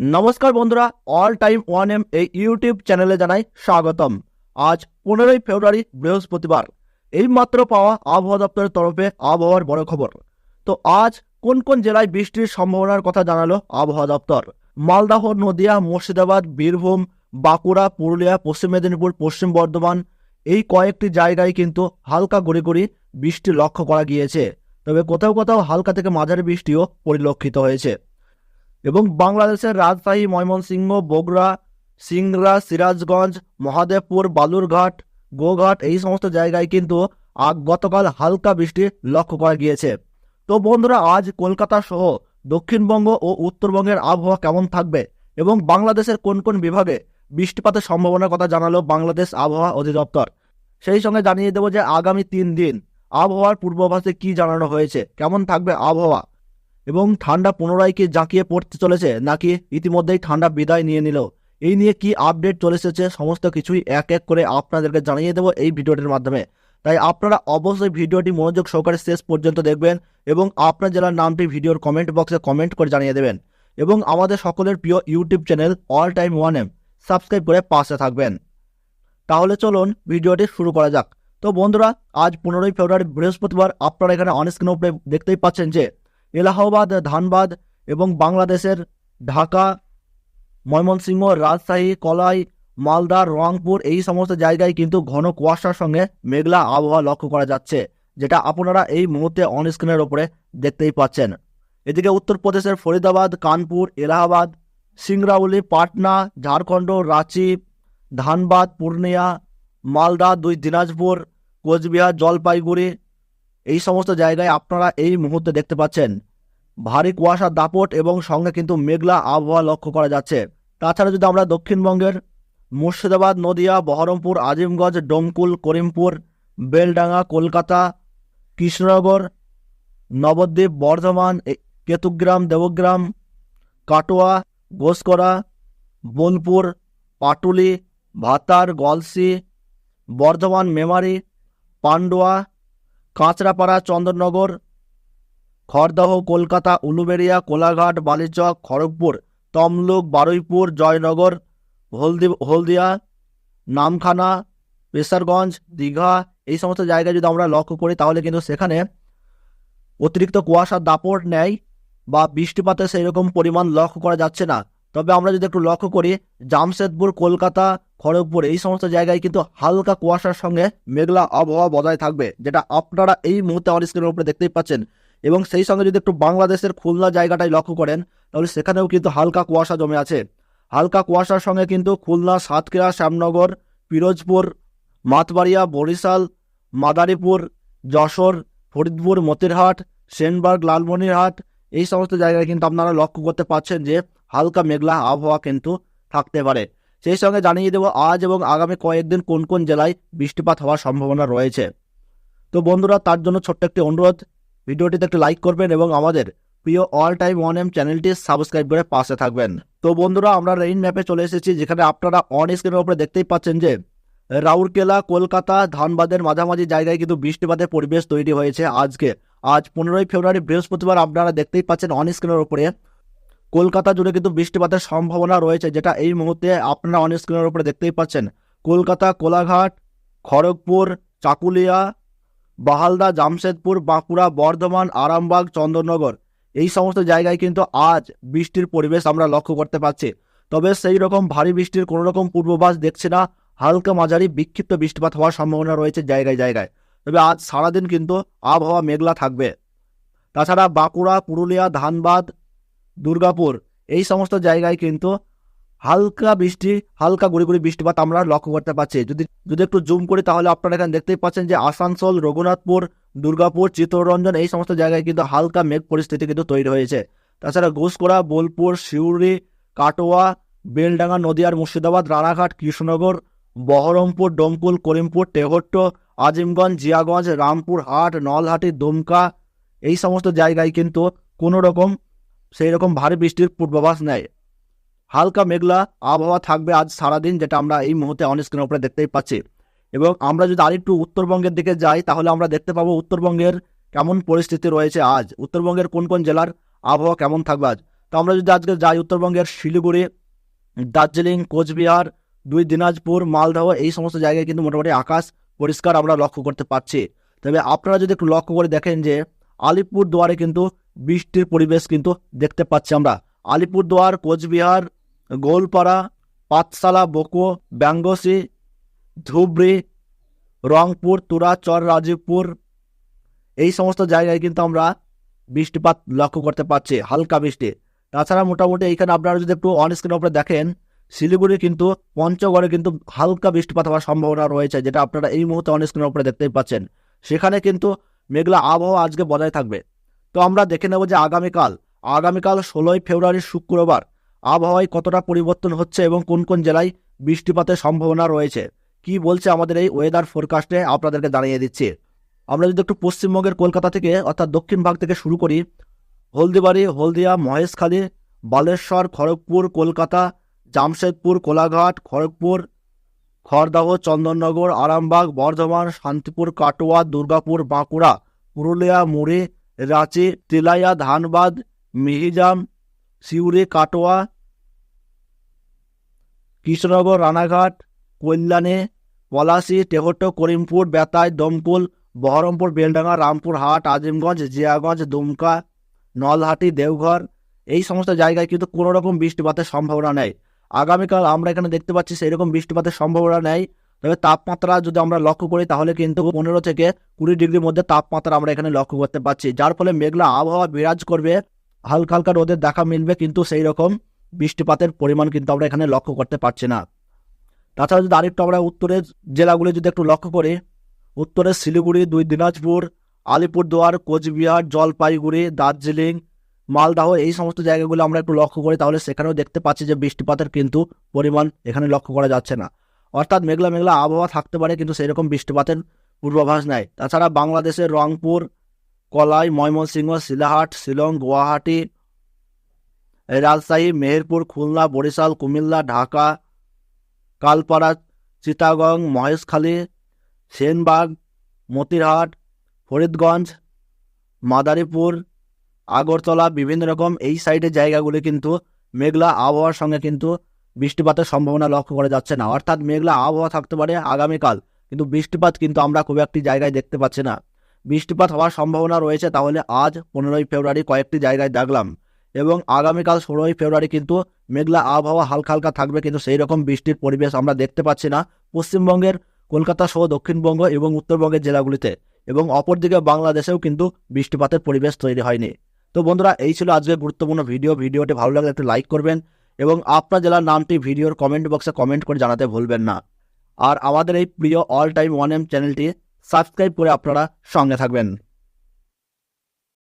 নমস্কার বন্ধুরা all time one M এই ইউটিউব চ্যানেলে জানাই স্বাগতম। আজ পনেরোই ফেব্রুয়ারি বৃহস্পতিবার এই মাত্র পাওয়া আবহাওয়া দপ্তরের তরফে আবহাওয়ার বড় খবর। তো আজ কোন কোন জেলায় বৃষ্টির সম্ভাবনার কথা জানালো আবহাওয়া দপ্তর? মালদাহ, নদিয়া, মুর্শিদাবাদ, বীরভূম, বাঁকুড়া, পুরুলিয়া, পশ্চিম মেদিনীপুর, পশ্চিম বর্ধমান, এই কয়েকটি জায়গায় কিন্তু হালকা গড়ি গড়ি বৃষ্টি লক্ষ্য করা গিয়েছে। তবে কোথাও কোথাও হালকা থেকে মাঝারি বৃষ্টিও পরিলক্ষিত হয়েছে। এবং বাংলাদেশের রাজশাহী, ময়মনসিংহ, বগুড়া, সিংড়া, সিরাজগঞ্জ, মহাদেবপুর, বালুরঘাট, গোঘাট এই সমস্ত জায়গায় কিন্তু গতকাল হালকা বৃষ্টি লক্ষ্য করা গিয়েছে। তো বন্ধুরা, আজ কলকাতা সহ দক্ষিণবঙ্গ ও উত্তরবঙ্গের আবহাওয়া কেমন থাকবে এবং বাংলাদেশের কোন কোন বিভাগে বৃষ্টিপাতের সম্ভাবনার কথা জানালো বাংলাদেশ আবহাওয়া অধিদপ্তর? সেই সঙ্গে জানিয়ে দেবো যে আগামী তিন দিন আবহাওয়ার পূর্বাভাসে কি জানানো হয়েছে? কেমন থাকবে আবহাওয়া? এবং ঠান্ডা পুনরায় কি জাঁকিয়ে পড়তে চলেছে নাকি ইতিমধ্যেই ঠান্ডা বিদায় নিয়ে নিল? এই নিয়ে কি আপডেট চলে এসেছে সমস্ত কিছুই এক এক করে আপনাদেরকে জানিয়ে দেবো এই ভিডিওটির মাধ্যমে। তাই আপনারা অবশ্যই ভিডিওটি মনোযোগ সহকারে শেষ পর্যন্ত দেখবেন এবং আপনার জেলার নামটি ভিডিওর কমেন্ট বক্সে কমেন্ট করে জানিয়ে দেবেন এবং আমাদের সকলের প্রিয় YouTube channel all time one M subscribe করে পাশে থাকবেন। তাহলে চলুন ভিডিওটি শুরু করা যাক। তো বন্ধুরা, আজ পনেরোই ফেব্রুয়ারি বৃহস্পতিবার আপনারা এখানে অন স্ক্রিন উপরে দেখতেই পাচ্ছেন যে এলাহাবাদ, ধানবাদ এবং বাংলাদেশের ঢাকা, ময়মনসিংহ, রাজশাহী, কলাই, মালদা, রংপুর এই সমস্ত জায়গায় কিন্তু ঘন কুয়াশার সঙ্গে মেঘলা আবহাওয়া লক্ষ্য করা যাচ্ছে, যেটা আপনারা এই মুহূর্তে অনস্ক্রিনের ওপরে দেখতেই পাচ্ছেন। এদিকে উত্তরপ্রদেশের ফরিদাবাদ, কানপুর, এলাহাবাদ, সিংরাউলি, পাটনা, ঝাড়খণ্ড, রাঁচি, ধানবাদ, পূর্ণিয়া, মালদা, দুই দিনাজপুর, কোচবিহার, জলপাইগুড়ি এই সমস্ত জায়গায় আপনারা এই মুহূর্তে দেখতে পাচ্ছেন ভারী কুয়াশার দাপট এবং সঙ্গে কিন্তু মেঘলা আবহাওয়া লক্ষ্য করা যাচ্ছে। তাছাড়া যদি আমরা দক্ষিণবঙ্গের মুর্শিদাবাদ, নদিয়া, বহরমপুর, আজিমগঞ্জ, ডোমকুল, করিমপুর, বেলডাঙ্গা, কলকাতা, কৃষ্ণনগর, নবদ্বীপ, বর্ধমান কেতুগ্রাম, দেবগ্রাম, কাটোয়া, গোসকরা, বোলপুর, পাটুলি, ভাতার, গলসি, বর্ধমান, মেমারি, পান্ডুয়া কাঁচরাপাড়া, চন্দননগর, খড়দহ, কলকাতা, উলুবেড়িয়া, কোলাঘাট, বালিচক, খড়গপুর, তমলুক, বারুইপুর, জয়নগর, হলদি, হলদিয়া, নামখানা পেশারগঞ্জ দীঘা, এই সমস্ত জায়গায় যদি আমরা লক্ষ্য করি, তাহলে কিন্তু সেখানে অতিরিক্ত কুয়াশার দাপট নেয় বা বৃষ্টিপাতের সেই রকম পরিমাণ লক্ষ্য করা যাচ্ছে না। তবে আমরা যদি একটু লক্ষ্য করি, জামশেদপুর, কলকাতা, খড়গপুর এই সমস্ত জায়গায় কিন্তু হালকা কুয়াশার সঙ্গে মেঘলা আবহাওয়া বজায় থাকবে, যেটা আপনারা এই মুহূর্তে আমার স্ক্রিনের উপরে দেখতেই পাচ্ছেন। এবং সেই সঙ্গে যদি একটু বাংলাদেশের খুলনা জায়গাটাই লক্ষ্য করেন, তাহলে সেখানেও কিন্তু হালকা কুয়াশা জমে আছে। হালকা কুয়াশার সঙ্গে কিন্তু খুলনা, সাতক্ষীরা, শ্যামনগর, পিরোজপুর, মাতবাড়িয়া, বরিশাল, মাদারীপুর, যশোর, ফরিদপুর, মতিরহাট সেনবার্গ লালমনিরহাট এই সমস্ত জায়গায় কিন্তু আপনারা লক্ষ্য করতে পারছেন যে হালকা মেঘলা আবহাওয়া কিন্তু থাকতে পারে। সেই সঙ্গে জানিয়ে দেবো, আজ এবং আগামী কয়েকদিন কোন কোন জেলায় বৃষ্টিপাত হওয়ার সম্ভাবনা রয়েছে। তো বন্ধুরা, তার জন্য ছোট্ট একটি অনুরোধ, ভিডিওটিতে একটি লাইক করবেন এবং আমাদের প্রিয় অল টাইম ওয়ান এম চ্যানেলটি সাবস্ক্রাইব করে পাশে থাকবেন। তো বন্ধুরা, আমরা রেইন ম্যাপে চলে এসেছি, যেখানে আপনারা অন স্ক্রিনের উপরে দেখতেই পাচ্ছেন যে, রাউরকেলা, কলকাতা, ধানবাদের মাঝামাঝি জায়গায় কিন্তু বৃষ্টিপাতের পরিবেশ তৈরি হয়েছে আজকে। আজ পনেরোই ফেব্রুয়ারি, বৃহস্পতিবার আপনারা দেখতেই পাচ্ছেন অন স্ক্রিনের উপরে কলকাতা জুড়ে কিন্তু বৃষ্টিপাতের সম্ভাবনা রয়েছে, যেটা এই মুহূর্তে আপনারা অন স্ক্রিনের উপরে দেখতেই পাচ্ছেন। কলকাতা, কোলাঘাট, খড়গপুর, চাকুলিয়া, বাহালদা, জামশেদপুর, বাঁকুড়া, বর্ধমান, আরামবাগ, চন্দননগর, এই সমস্ত জায়গায় কিন্তু আজ বৃষ্টির পরিবেশ আমরা লক্ষ্য করতে পারছি তবে সেই রকম ভারী বৃষ্টির কোনো রকম পূর্বাভাস দেখছি না, হালকা মাঝারি বিক্ষিপ্ত বৃষ্টিপাত হওয়ার সম্ভাবনা রয়েছে জায়গায় জায়গায়। তবে আজ সারাদিন কিন্তু আবহাওয়া মেঘলা থাকবে। তাছাড়া বাঁকুড়া, পুরুলিয়া, ধানবাদ দুর্গাপুর। এই সমস্ত জায়গায় কিন্তু হালকা বৃষ্টি, হালকা গুড়ি গুড়ি বৃষ্টিপাত আমরা লক্ষ্য করতে পারছি। যদি যদি একটু জুম করি তাহলে আপনারা এখানে দেখতেই পাচ্ছেন যে আসানসোল, রঘুনাথপুর, দুর্গাপুর, চিত্তরঞ্জন এই সমস্ত জায়গায় কিন্তু হালকা মেঘ পরিস্থিতি কিন্তু তৈরি হয়েছে। তাছাড়া ঘুষকোড়া বোলপুর, সিউড়ি, কাটোয়া, বেলডাঙ্গা, নদিয়ার মুর্শিদাবাদ, রানাঘাট, কৃষ্ণনগর, বহরমপুর, ডোমকুল, করিমপুর টেহট্ট আজিমগঞ্জ, জিয়াগঞ্জ রামপুর হাট নলহাটি, দুমকা, এই সমস্ত জায়গায় কিন্তু কোনো রকম সেই রকম ভারী বৃষ্টির পূর্বাভাস নেয়। হালকা মেঘলা আবহাওয়া থাকবে আজ সারাদিন, যেটা আমরা এই মুহূর্তে অন স্ক্রিনের উপরে দেখতেই পাচ্ছি। এবং আমরা যদি আরেকটু উত্তরবঙ্গের দিকে যাই, তাহলে আমরা দেখতে পাবো উত্তরবঙ্গের কেমন পরিস্থিতি রয়েছে আজ। উত্তরবঙ্গের কোন কোন জেলার আবহাওয়া কেমন থাকবে আজ? তো আমরা যদি আজকে যাই উত্তরবঙ্গের শিলিগুড়ি, দার্জিলিং, কোচবিহার, দুই দিনাজপুর, মালদহ, এই সমস্ত জায়গায় কিন্তু মোটামুটি আকাশ পরিষ্কার আমরা লক্ষ্য করতে পারছি। তবে আপনারা যদি একটু লক্ষ্য করে দেখেন যে আলিপুর দুয়ারে কিন্তু বৃষ্টির পরিবেশ কিন্তু দেখতে পাচ্ছি আমরা। আলিপুর দুয়ার কোচবিহার, গোলপাড়া, পাঠশালা বকো ব্যাঙ্গসি, ধুবড়ি, রংপুর তুরাচর রাজীবপুর, এই সমস্ত জায়গায় কিন্তু আমরা বৃষ্টিপাত লক্ষ্য করতে পারছি হালকা বৃষ্টি। তাছাড়া মোটামুটি এইখানে আপনারা যদি একটু অন স্ক্রিন উপরে দেখেন, শিলিগুড়ি কিন্তু পঞ্চগড়ে কিন্তু হালকা বৃষ্টিপাত হওয়ার সম্ভাবনা রয়েছে, যেটা আপনারা এই মুহূর্তে অন স্ক্রিনের উপরে দেখতেই পাচ্ছেন। সেখানে কিন্তু মেঘলা আবহাওয়া আজকে বজায় থাকবে। তো আমরা দেখে নেব যে আগামীকাল আগামীকাল ষোলোই ফেব্রুয়ারি শুক্রবার আবহাওয়ায় কতটা পরিবর্তন হচ্ছে এবং কোন কোন জেলায় বৃষ্টিপাতের সম্ভাবনা রয়েছে। কি বলছে আমাদের এই ওয়েদার ফোরকাস্টে আপনাদেরকে জানিয়ে দিচ্ছি। আমরা যদি একটু পশ্চিমবঙ্গের কলকাতা থেকে, অর্থাৎ দক্ষিণ ভাগ থেকে শুরু করি, হলদিবাড়ি, হলদিয়া, মহেশখালী, বালেশ্বর, খড়গপুর, কলকাতা, জামশেদপুর, কোলাঘাট, খড়গপুর খড়দাহ, চন্দননগর, আরামবাগ, বর্ধমান, শান্তিপুর, কাটোয়া, দুর্গাপুর, বাঁকুড়া, পুরুলিয়া, মুড়ি, রাঁচি, তিলাইয়া, ধানবাদ, মিহিজাম, সিউড়ি, কাটোয়া, কৃষ্ণনগর, রানাঘাট, কল্যাণে, পলাশি টেহট্ট করিমপুর, বেতাই, দমকুল, বহরমপুর, বেলডাঙ্গা রামপুরহাট আজিমগঞ্জ, জিয়াগঞ্জ, দুমকা, নলহাটি, দেওঘর। এই সমস্ত জায়গায় কিন্তু কোনো রকম বৃষ্টিপাতের সম্ভাবনা নেই। আগামীকাল আমরা এখানে দেখতে পাচ্ছি সেই রকম বৃষ্টিপাতের সম্ভাবনা নেই। তবে তাপমাত্রা যদি আমরা লক্ষ্য করি, তাহলে কিন্তু পনেরো থেকে কুড়ি ডিগ্রির মধ্যে তাপমাত্রা আমরা এখানে লক্ষ্য করতে পারছি যার ফলে মেঘলা আবহাওয়া বিরাজ করবে। হালকা হালকা রোদের দেখা মিলবে, কিন্তু সেই রকম বৃষ্টিপাতের পরিমাণ কিন্তু আমরা এখানে লক্ষ্য করতে পারছি না। তাছাড়া যদি আরেকটু আমরা উত্তরের জেলাগুলি যদি একটু লক্ষ্য করি, উত্তরের শিলিগুড়ি, দুই দিনাজপুর, আলিপুরদুয়ার, কোচবিহার, জলপাইগুড়ি, দার্জিলিং মালদাহ, এই সমস্ত জায়গাগুলো আমরা একটু লক্ষ্য করি, তাহলে সেখানেও দেখতে পাচ্ছি যে বৃষ্টিপাতের কিন্তু পরিমাণ এখানে লক্ষ্য করা যাচ্ছে না। অর্থাৎ মেঘলা মেঘলা আবহাওয়া থাকতে পারে, কিন্তু সেরকম বৃষ্টিপাতের পূর্বাভাস নাই। তাছাড়া বাংলাদেশের রংপুর, কলাই, ময়মনসিংহ শিলাহাট শিলং, গুয়াহাটি, রাজশাহী, মেহেরপুর, খুলনা, বরিশাল, কুমিল্লা, ঢাকা, কালপাড়া, চিটাগং, মহেশখালী, সেনবাগ, মতিরহাট, ফরিদগঞ্জ, মাদারীপুর আগরতলা, বিভিন্ন রকম এই সাইডের জায়গাগুলি কিন্তু মেঘলা আবহাওয়ার সঙ্গে কিন্তু বৃষ্টিপাতের সম্ভাবনা লক্ষ্য করা যাচ্ছে না। অর্থাৎ মেঘলা আবহাওয়া থাকতে পারে আগামীকাল, কিন্তু বৃষ্টিপাত কিন্তু আমরা খুব একটি জায়গায় দেখতে পাচ্ছি না। বৃষ্টিপাত হওয়ার সম্ভাবনা রয়েছে, তাহলে আজ পনেরোই ফেব্রুয়ারি কয়েকটি জায়গায় দেখলাম। এবং আগামীকাল ষোলোই ফেব্রুয়ারি কিন্তু মেঘলা আবহাওয়া হালকা হালকা থাকবে, কিন্তু সেই রকম বৃষ্টির পরিবেশ আমরা দেখতে পাচ্ছি না। পশ্চিমবঙ্গের কলকাতা সহ দক্ষিণবঙ্গ এবং উত্তরবঙ্গের জেলাগুলিতে এবং অপরদিকে বাংলাদেশেও কিন্তু বৃষ্টিপাতের পরিবেশ তৈরি হয়নি। তো বন্ধুরা, এই ছিল আজকে গুরুত্বপূর্ণ ভিডিও। ভিডিওটি ভালো লাগলে একটু লাইক করবেন এবং আপনার জেলার নামটি ভিডিওর কমেন্ট বক্সে কমেন্ট করে জানাতে ভুলবেন না। আর আমাদের এই প্রিয় অল টাইম ওয়ান এম চ্যানেলটি সাবস্ক্রাইব করে আপনারা সঙ্গে থাকবেন।